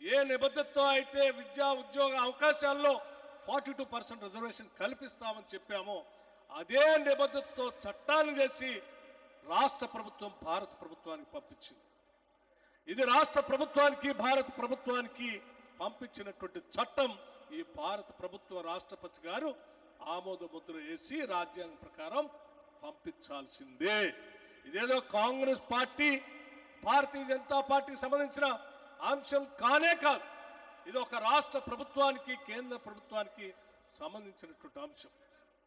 ఏ నిబద్ధతతో అయితే విద్యా ఉద్యోగ అవకాశాల్లో ఫార్టీ టూ పర్సెంట్ రిజర్వేషన్ కల్పిస్తామని చెప్పామో అదే నిబద్ధతతో చట్టాన్ని చేసి రాష్ట్ర ప్రభుత్వం భారత ప్రభుత్వానికి పంపించింది. ఇది రాష్ట్ర ప్రభుత్వానికి భారత ప్రభుత్వానికి పంపించినటువంటి చట్టం ఈ భారత ప్రభుత్వ రాష్ట్రపతి గారు ఆమోద ముద్ర వేసి రాజ్యాంగం ప్రకారం పంపించాల్సిందే. ఇదేదో కాంగ్రెస్ పార్టీ భారతీయ జనతా పార్టీకి సంబంధించిన అంశం కానే కాదు. ఇది ఒక రాష్ట్ర ప్రభుత్వానికి కేంద్ర ప్రభుత్వానికి సంబంధించినటువంటి అంశం.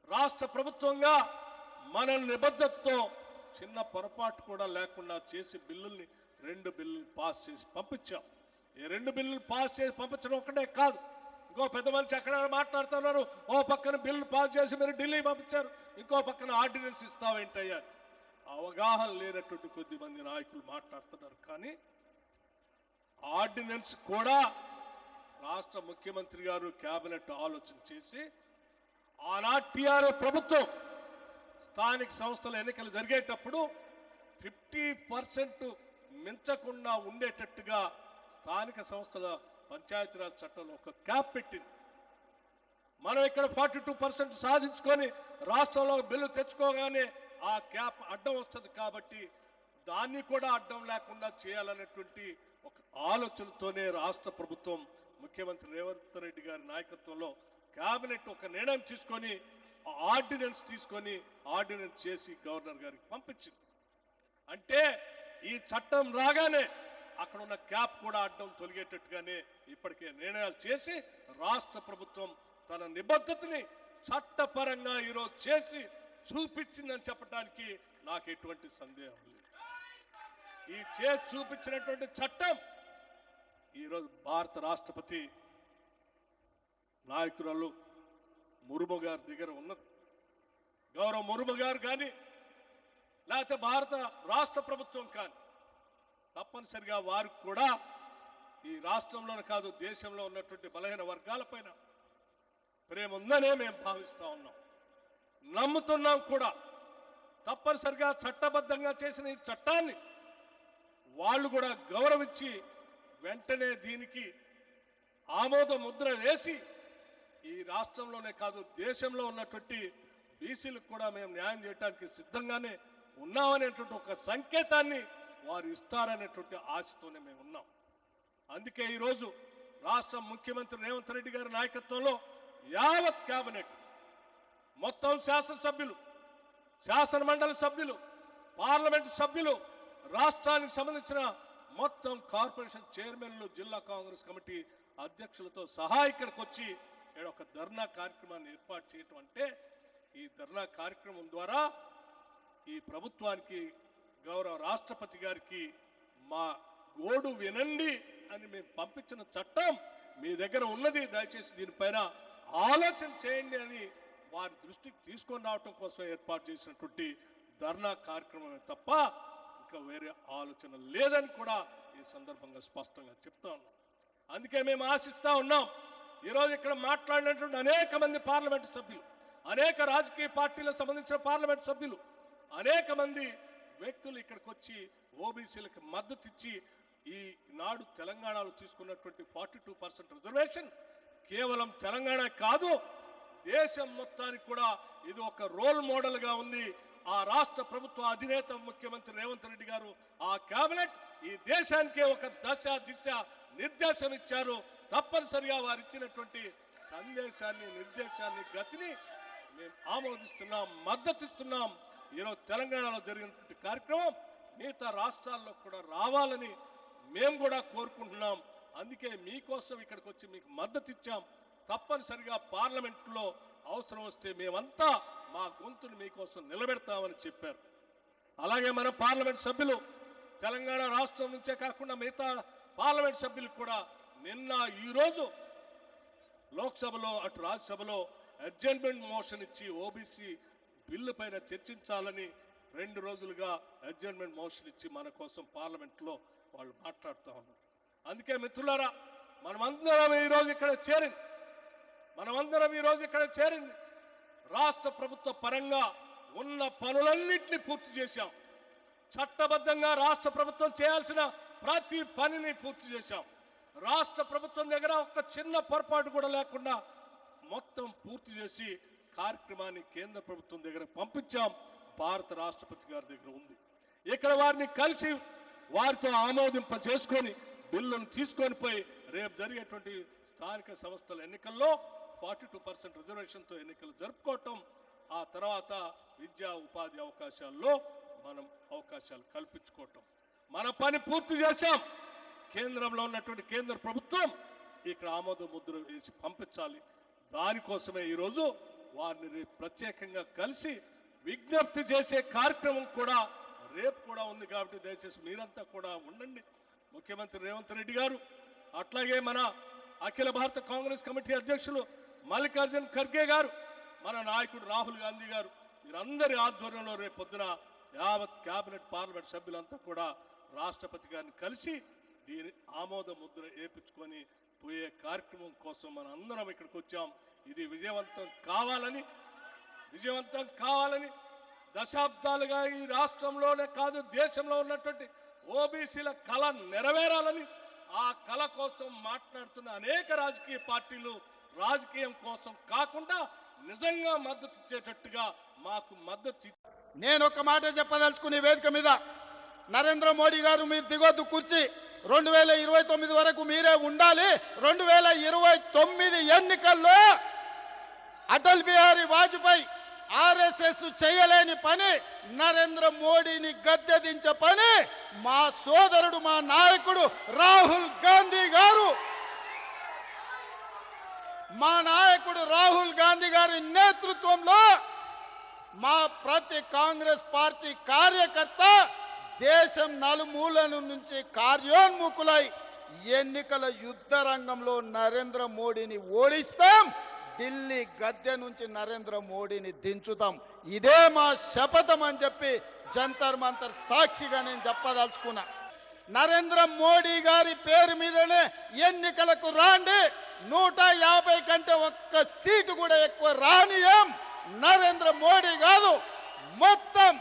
రాష్ట్ర ప్రభుత్వంగా మన నిబద్ధతతో చిన్న పొరపాటు కూడా లేకుండా చేసి బిల్లుల్ని రెండు బిల్లులు పాస్ చేసి పంపించాం. ఈ రెండు బిల్లులు పాస్ చేసి పంపించడం ఒకటే కాదు. ఇంకో పెద్ద మనిషి ఎక్కడ మాట్లాడుతున్నారు? ఓ పక్కన బిల్లు పాస్ చేసి మీరు ఢిల్లీ పంపించారు. ఇంకో పక్కన ఆర్డినెన్స్ ఇస్తావేంటయ్యా? అవగాహన లేనటువంటి కొద్ది మంది నాయకులు మాట్లాడుతున్నారు. కానీ ఆర్డినెన్స్ కూడా రాష్ట్ర ముఖ్యమంత్రి గారు కేబినెట్ ఆలోచన చేసి ఆనాటి టీఆర్ఎస్ ప్రభుత్వం స్థానిక సంస్థల ఎన్నికలు జరిగేటప్పుడు ఫిఫ్టీ పర్సెంట్ మించకుండా ఉండేటట్టుగా స్థానిక సంస్థల పంచాయతీరాజ్ చట్టంలో ఒక క్యాప్ పెట్టింది. మనం ఇక్కడ ఫార్టీ టూ పర్సెంట్ సాధించుకొని రాష్ట్రంలో బిల్లు తెచ్చుకోగానే ఆ క్యాప్ అడ్డం వస్తుంది కాబట్టి దాన్ని కూడా అడ్డం లేకుండా చేయాలనేటువంటి ఒక ఆలోచనతోనే రాష్ట్ర ప్రభుత్వం ముఖ్యమంత్రి రేవంత్ రెడ్డి గారి నాయకత్వంలో కేబినెట్ ఒక నిర్ణయం తీసుకొని ఆర్డినెన్స్ తీసుకొని ఆర్డినెన్స్ చేసి గవర్నర్ గారికి పంపించింది. అంటే ఈ చట్టం రాగానే అక్కడ ఉన్న క్యాప్ కూడా అడ్డం తొలగేటట్టుగానే ఇప్పటికే నిర్ణయాలు చేసి రాష్ట్ర ప్రభుత్వం తన నిబద్ధతని చట్టపరంగా ఈరోజు చేసి చూపించిందని చెప్పడానికి నాకు ఎటువంటి సందేహం లేదు. ఈ చేసి చూపించినటువంటి చట్టం. ఈరోజు భారత రాష్ట్రపతి నాయకురాలు ముర్ము గారి దగ్గర ఉన్నది. గౌరవ ముర్ము గారు కానీ లేకపోతే భారత రాష్ట్ర ప్రభుత్వం కానీ తప్పనిసరిగా వారికి కూడా ఈ రాష్ట్రంలోనే కాదు దేశంలో ఉన్నటువంటి బలహీన వర్గాలపైన ప్రేమ ఉందనే మేము భావిస్తూ ఉన్నాం. నమ్ముతున్నాం కూడా. తప్పనిసరిగా చట్టబద్ధంగా చేసిన ఈ చట్టాన్ని వాళ్ళు కూడా గౌరవించి వెంటనే దీనికి ఆమోద ముద్ర వేసి ఈ రాష్ట్రంలోనే కాదు దేశంలో ఉన్నటువంటి బీసీలకు కూడా మేము న్యాయం చేయడానికి సిద్ధంగానే ఉన్నామనేటువంటి ఒక సంకేతాన్ని వారు ఇస్తారనేటువంటి ఆశతోనే మేము ఉన్నాం. అందుకే ఈరోజు రాష్ట్ర ముఖ్యమంత్రి రేవంత్ రెడ్డి గారి నాయకత్వంలో యావత్ కేబినెట్ మొత్తం శాసనసభ్యులు శాసనమండలి సభ్యులు పార్లమెంటు సభ్యులు రాష్ట్రానికి సంబంధించిన మొత్తం కార్పొరేషన్ చైర్మన్లు జిల్లా కాంగ్రెస్ కమిటీ అధ్యక్షులతో సహా ఇక్కడికి వచ్చి ఇక్కడ ఒక ధర్నా కార్యక్రమాన్ని ఏర్పాటు చేయటం అంటే ఈ ధర్నా కార్యక్రమం ద్వారా ఈ ప్రభుత్వానికి గౌరవ రాష్ట్రపతి గారికి మా గోడు వినండి అని మేము పంపించిన చట్టం మీ దగ్గర ఉన్నది. దయచేసి దీనిపైన ఆలోచన చేయండి అని వారి దృష్టికి తీసుకొని రావటం కోసం ఏర్పాటు చేసినటువంటి ధర్నా కార్యక్రమమే తప్ప ఇంకా వేరే ఆలోచన లేదని కూడా ఈ సందర్భంగా స్పష్టంగా చెప్తా ఉన్నాం. అందుకే మేము ఆశిస్తా ఉన్నాం. ఈరోజు ఇక్కడ మాట్లాడినటువంటి అనేక మంది పార్లమెంటు సభ్యులు అనేక రాజకీయ పార్టీలకు సంబంధించిన పార్లమెంట్ సభ్యులు అనేక మంది వ్యక్తులు ఇక్కడికి వచ్చి ఓబీసీలకు మద్దతు ఇచ్చి ఈ నాడు తెలంగాణలో తీసుకున్నటువంటి ఫార్టీ టూ పర్సెంట్ రిజర్వేషన్ కేవలం తెలంగాణ కాదు దేశం మొత్తానికి కూడా ఇది ఒక రోల్ మోడల్గా ఉంది. ఆ రాష్ట్ర ప్రభుత్వ అధినేత ముఖ్యమంత్రి రేవంత్ రెడ్డి గారు ఆ కేబినెట్ ఈ దేశానికే ఒక దశ దిశ నిర్దేశం ఇచ్చారు. తప్పనిసరిగా వారు ఇచ్చినటువంటి సందేశాన్ని నిర్దేశాన్ని గతిని మేము ఆమోదిస్తున్నాం మద్దతిస్తున్నాం. ఈరోజు తెలంగాణలో జరిగినటువంటి కార్యక్రమం మిగతా రాష్ట్రాల్లో కూడా రావాలని మేము కూడా కోరుకుంటున్నాం. అందుకే మీకోసం ఇక్కడికి వచ్చి మీకు మద్దతు ఇచ్చాం తప్పనిసరిగా పార్లమెంట్లో అవసరం వస్తే మేమంతా మా గొంతును మీకోసం నిలబెడతామని చెప్పారు. అలాగే మన పార్లమెంట్ సభ్యులు తెలంగాణ రాష్ట్రం నుంచే కాకుండా మిగతా పార్లమెంట్ సభ్యులు కూడా నిన్న ఈ రోజు లోక్సభలో అటు రాజ్యసభలో అడ్జైన్మెంట్ మోషన్ ఇచ్చి ఓబీసీ బిల్లు పైన చర్చించాలని రెండు రోజులుగా అడ్జైన్మెంట్ మోషన్ ఇచ్చి మన కోసం పార్లమెంట్లో వాళ్ళు మాట్లాడుతూ ఉన్నారు. అందుకే మిత్రులారా మనమందరం ఈ రోజు ఇక్కడ చేరింది. మనమందరం ఈ రోజు ఇక్కడ చేరింది. రాష్ట్ర ప్రభుత్వ పరంగా ఉన్న పనులన్నింటినీ పూర్తి చేశాం. చట్టబద్ధంగా రాష్ట్ర ప్రభుత్వం చేయాల్సిన ప్రతి పనిని పూర్తి చేశాం. రాష్ట్ర ప్రభుత్వం దగ్గర ఒక చిన్న పొరపాటు కూడా లేకుండా మొత్తం పూర్తి చేసి కార్యక్రమాన్ని కేంద్ర ప్రభుత్వం దగ్గర పంపించాం. భారత రాష్ట్రపతి గారి దగ్గర ఉంది. ఇక్కడ వారిని కలిసి వారితో ఆమోదింప చేసుకొని బిల్లును తీసుకొని పోయి రేపు జరిగేటువంటి స్థానిక సంస్థల ఎన్నికల్లో ఫార్టీ టూ పర్సెంట్ రిజర్వేషన్తో ఎన్నికలు జరుపుకోవటం ఆ తర్వాత విద్యా ఉపాధి అవకాశాల్లో మనం అవకాశాలు కల్పించుకోవటం. మన పని పూర్తి చేశాం. కేంద్రంలో ఉన్నటువంటి కేంద్ర ప్రభుత్వం ఇక్కడ ఆమోద ముద్ర వేసి పంపించాలి. దానికోసమే ఈరోజు వారిని రేపు ప్రత్యేకంగా కలిసి విజ్ఞప్తి చేసే కార్యక్రమం కూడా రేపు కూడా ఉంది కాబట్టి దయచేసి మీరంతా కూడా ఉండండి. ముఖ్యమంత్రి రేవంత్ రెడ్డి గారు అట్లాగే మన అఖిల భారత కాంగ్రెస్ కమిటీ అధ్యక్షులు మల్లికార్జున్ ఖర్గే గారు మన నాయకుడు రాహుల్ గాంధీ గారు వీరందరి ఆధ్వర్యంలో రేపు పొద్దున యావత్ కేబినెట్ పార్లమెంట్ సభ్యులంతా కూడా రాష్ట్రపతి గారిని కలిసి దీని ఆమోద ముద్ర ఏపించుకొని పోయే కార్యక్రమం కోసం మన అందరం ఇక్కడికి వచ్చాం. ఇది విజయవంతం కావాలని విజయవంతం కావాలని దశాబ్దాలుగా ఈ రాష్ట్రంలోనే కాదు దేశంలో ఉన్నటువంటి ఓబీసీల కళ నెరవేరాలని ఆ కళ కోసం మాట్లాడుతున్న అనేక రాజకీయ పార్టీలు రాజకీయం కోసం కాకుండా నిజంగా మద్దతు ఇచ్చేటట్టుగా మాకు మద్దతు నేను ఒక మాట చెప్పదలుచుకునే వేదిక మీద నరేంద్ర మోడీ గారు మీరు దిగొద్దు కుర్చీ. రెండు వేల ఇరవై తొమ్మిది వరకు మీరే ఉండాలి. రెండు వేల ఇరవై తొమ్మిది ఎన్నికల్లో అటల్ బిహారీ వాజ్పేయి ఆర్ఎస్ఎస్ చేయలేని పని నరేంద్ర మోడీని గద్దెదించే పని మా సోదరుడు మా నాయకుడు రాహుల్ గాంధీ గారు మా నాయకుడు రాహుల్ గాంధీ గారి నేతృత్వంలో మా ప్రతి కాంగ్రెస్ పార్టీ కార్యకర్త దేశం నలుమూలల నుంచి కార్యోన్ముఖులై ఎన్నికల యుద్ధ రంగంలో నరేంద్ర మోడీని ఓడిస్తాం ఢిల్లీ గద్దె నుంచి నరేంద్ర మోడీని దించుతాం. ఇదే మా శపథం అని చెప్పి జంతర్ మంతర్ సాక్షిగా నేను చెప్పదలుచుకున్నా. నరేంద్ర మోడీ గారి పేరు మీదనే ఎన్నికలకు రాండి. నూట యాభై కంటే ఒక్క సీటు కూడా ఎక్కువ రానియం నరేంద్ర మోడీ కాదు. మొత్తం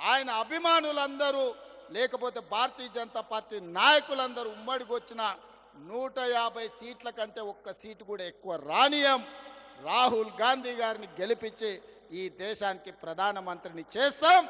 ఆయన అభిమానులందరూ లేకపోతే భారతీయ జనతా పార్టీ నాయకులందరూ ఉమ్మడికి వచ్చిన నూట యాభై సీట్ల కంటే ఒక్క సీటు కూడా ఎక్కువ రానియం రాహుల్ గాంధీ గారిని గెలిపించి ఈ దేశానికి ప్రధానమంత్రిని చేస్తాం.